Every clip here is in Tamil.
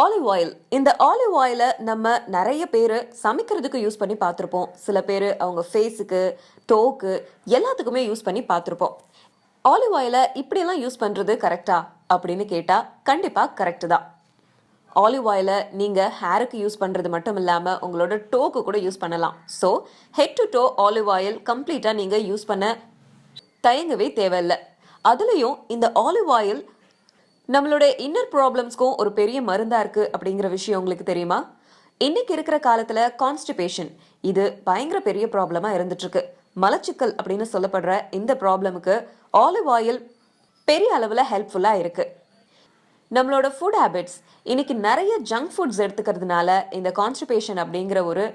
ஆலிவ் ஆயில் இந்த ஆலிவ் ஆயிலை நம்ம நிறைய பேர் சமைக்கிறதுக்கு யூஸ் பண்ணி பார்த்துருப்போம். சில பேர் அவங்க ஃபேஸுக்கு டோக்கு எல்லாத்துக்குமே யூஸ் பண்ணி பார்த்துருப்போம். ஆலிவ் ஆயிலை இப்படியெல்லாம் யூஸ் பண்ணுறது கரெக்டா அப்படின்னு கேட்டால் கண்டிப்பாக கரெக்டு தான். ஆலிவ் ஆயிலை நீங்கள் ஹேருக்கு யூஸ் பண்ணுறது மட்டும் இல்லாமல் உங்களோட டோக்கு கூட யூஸ் பண்ணலாம். So head to toe olive oil கம்ப்ளீட்டாக நீங்கள் யூஸ் பண்ண தயங்கவே தேவையில்லை. அதுலேயும் இந்த ஆலிவ் ஆயில் நம்மளோட இன்னர் ப்ராப்ளம்ஸ்க்கும் ஒரு பெரிய மருந்தா இருக்கு அப்படிங்கிற விஷயம் உங்களுக்கு தெரியுமா? இன்னைக்கு இருக்கிற காலத்துல கான்ஸ்டிபேஷன் இது பயங்கர பெரிய ப்ராப்ளமா இருந்துட்டு இருக்கு மலச்சிக்கல் அப்படின்னு சொல்லப்படுற இந்த ப்ராப்ளமுக்கு ஆலிவ் ஆயில் பெரிய அளவில் ஹெல்ப்ஃபுல்லாக இருக்கு. நம்மளோட ஃபுட் ஹேபிட்ஸ் இன்னைக்கு நிறைய ஜங்க் ஃபுட்ஸ் எடுத்துக்கிறதுனால இந்த கான்ஸ்டிபேஷன் அப்படிங்கிற ஒரு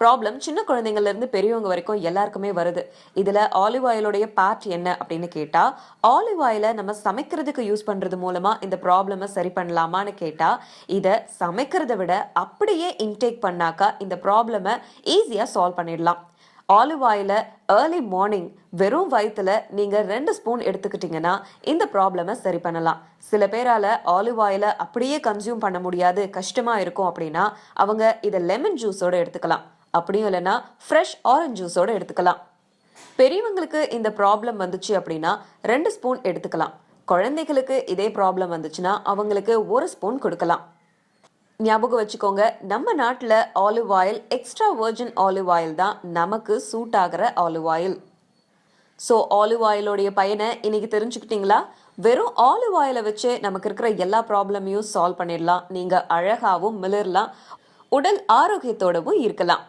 ப்ராப்ளம் சின்ன குழந்தைங்கள்லேருந்து பெரியவங்க வரைக்கும் எல்லாருக்குமே வருது. இதில் ஆலிவ் ஆயிலுடைய பார்ட் என்ன அப்படின்னு கேட்டால் ஆலிவ் ஆயிலை நம்ம சமைக்கிறதுக்கு யூஸ் பண்ணுறது மூலமாக இந்த ப்ராப்ளமை சரி பண்ணலாமான்னு கேட்டால் இதை சமைக்கிறத விட அப்படியே இன்டேக் பண்ணாக்கா இந்த ப்ராப்ளமை ஈஸியாக சால்வ் பண்ணிடலாம். ஆலிவ் ஆயில ஏர்லி மார்னிங் வெறும் வயிற்றுல நீங்கள் ரெண்டு ஸ்பூன் எடுத்துக்கிட்டிங்கன்னா இந்த ப்ராப்ளமை சரி பண்ணலாம். சில பேரால் ஆலிவ் ஆயிலை அப்படியே கன்சியூம் பண்ண முடியாது கஷ்டமாக இருக்கும் அப்படின்னா அவங்க இதை லெமன் ஜூஸோட எடுத்துக்கலாம். அப்படியும் இல்லைன்னா ஃப்ரெஷ் ஆரஞ்சு ஜூஸோட எடுத்துக்கலாம். பெரியவங்களுக்கு இந்த ப்ராப்ளம் வந்துச்சு அப்படின்னா ரெண்டு ஸ்பூன் எடுத்துக்கலாம். குழந்தைகளுக்கு இதே ப்ராப்ளம் வந்துச்சுன்னா அவங்களுக்கு ஒரு ஸ்பூன் கொடுக்கலாம். ஞாபகம் வச்சுக்கோங்க நம்ம நாட்டில் olive oil extra virgin olive oil தான் நமக்கு சூட் ஆகிற ஆலிவ் ஆயில் ஸோ ஆலிவ் ஆயிலோடைய பயனை இன்னைக்கு தெரிஞ்சுக்கிட்டீங்களா? வெறும் ஆலிவ் ஆயிலை வச்சு நமக்கு இருக்கிற எல்லா ப்ராப்ளமையும் சால்வ் பண்ணிடலாம். நீங்கள் அழகாகவும் மிளர்லாம். உடல் ஆரோக்கியத்தோடவும் இருக்கலாம்.